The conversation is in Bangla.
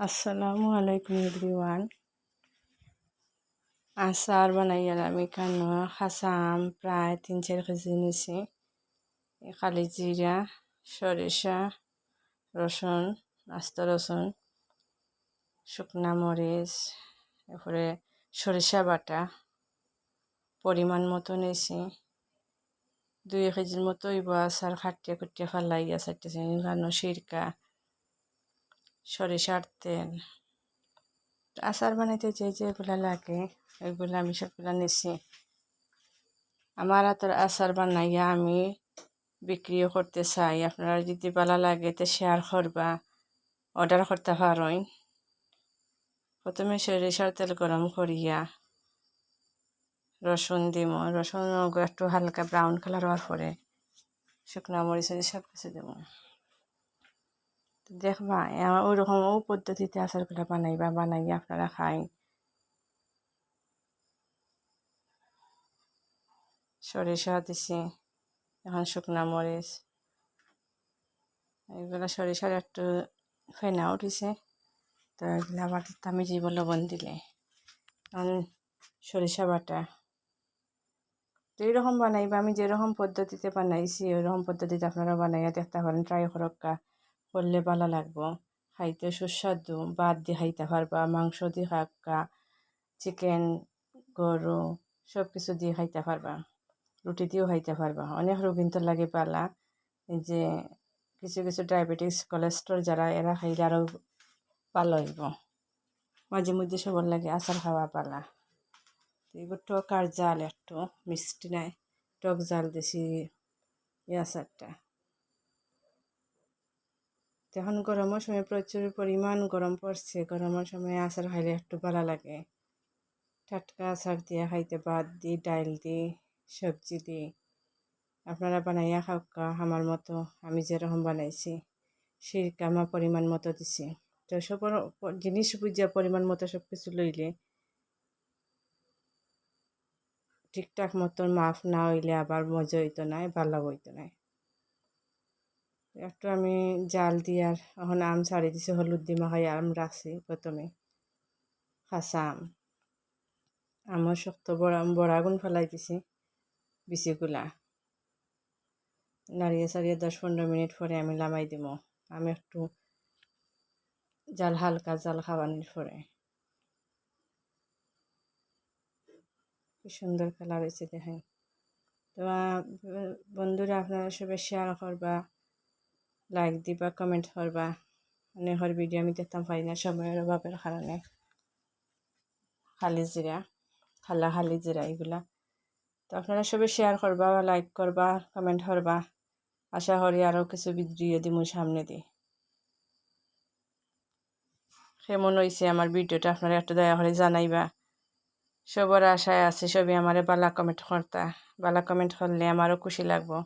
আসসালামু আলাইকুম এভরিওয়ান। আচার আমি কানো খাসা আম প্রায় তিন চার কেজি নিছি। খালি জিরা, সরিষা, রসুন, আস্ত রসুন, শুকনা মরিচ, এরপরে সরিষা বাটা পরিমাণ মতো নিছি। দুই কেজির মতো ইব আচার, খাটিয়া ফালাইয়া চারটে কানো, সিরকা সরিষার তেল। আচার বানাইতে যে যেগুলো লাগে এগুলো আমি সবগুলো নিছি। আমার হাতের আচার বানাইয়া আমি বিক্রিও করতে চাই। আপনারা যদি ভালো লাগে তো শেয়ার করবা অর্ডার করতে পারেন প্রথমে সরিষার তেল গরম করিয়া রসুন দিব রসুন একটু হালকা ব্রাউন কালার হওয়ার পরে শুকনো মরিচ সব কিছু দেবো দেখবা ওই রকম ও পদ্ধতিতে আচারগুলো বানাইবা, বানাইয়া আপনারা খাই সরিষা দিছি, এখন শুকনা মরিচ। এগুলো সরিষার একটু ফেনা উঠিছে, তো এগুলো আবার আমি জীব লবণ দিলে। এখন সরিষা বাটা। তো এইরকম বানাইবা, আমি যেরকম পদ্ধতিতে বানাইছি, ওইরকম পদ্ধতিতে আপনারা বানাইয়া দেখতে পারেন, ট্রাই করক্কা। করলে ভালো লাগবো। খাইতে সুস্বাদু। ভাত দিয়ে খাইতে পারবা। মাংস দিয়ে খাক্কা চিকেন, গরু সব কিছু দিয়ে খাইতে পারবা। রুটি দিয়েও খাইতে পারবা। অনেক রোগীন্তর লাগে পালা। যে কিছু কিছু ডায়াবেটিস কোলেস্ট্রল যারা, এরা খাইলে আরও ভালো হইব। মাঝে মধ্যে সবার লাগে আচার খাওয়া পালা। এবার টক আর জাল একটু। মিষ্টি নাই। টক জাল দিছি এই আচারটা। এখন গরমের সময় প্রচুর পরিমাণ গরম পড়ছে, গরমের সময় আচার খাইলে একটু ভালো লাগে। টাটকা আচার দিয়ে খাইতে ভাত দিই ডাইল দিই সবজি দিই আপনারা বানাইয়া খাওয়া আমার মতো আমি যেরকম বানাইছি সিরকা আমার পরিমাণ মতো দিছি। তো সব জিনিস বুঝিয়া পরিমাণ মতো সব কিছু লইলে ঠিকঠাক মতন মাফ না হইলে আবার মজা হইতো নাই ভালো হইতো নাই একটু আমি জাল দিয়ে আর এখন আম ছাড়ি দিছি, হলুদ দিয়ে মাখাই আম রাখছি প্রথমে। খাসা আম। আমার শক্ত বড়া বড়াগুন ফেলাই দিছি বিচিগুলা। নাড়িয়ে সারিয়ে দশ পনেরো মিনিট পরে আমি লামাই দিব। আমি একটু জাল, হালকা জাল খাওয়ানোর পরে। কি সুন্দর কালার হয়েছে দেখেন। তো বন্ধুরা আপনারা সবাই শেয়ার করবা। লাইক দিবা কমেন্ট করবা। অনেকের ভিডিও আমি দেখতাম পাই না সময়ের অভাবের কারণে। খালি জিরা খালা খালি জিরা এগুলা। তো আপনারা সবাই শেয়ার করবা লাইক করবা কমেন্ট করবা। আশা করি আরও কিছু ভিডিও দিব সামনে দিই কেমন হয়েছে আমার ভিডিওটা আপনারা একটু দয়া করে জানাইবা। সবার আশায় আছে সবই আমারে বালা কমেন্ট করতা। বালা কমেন্ট করলে আমারও খুশি লাগবো।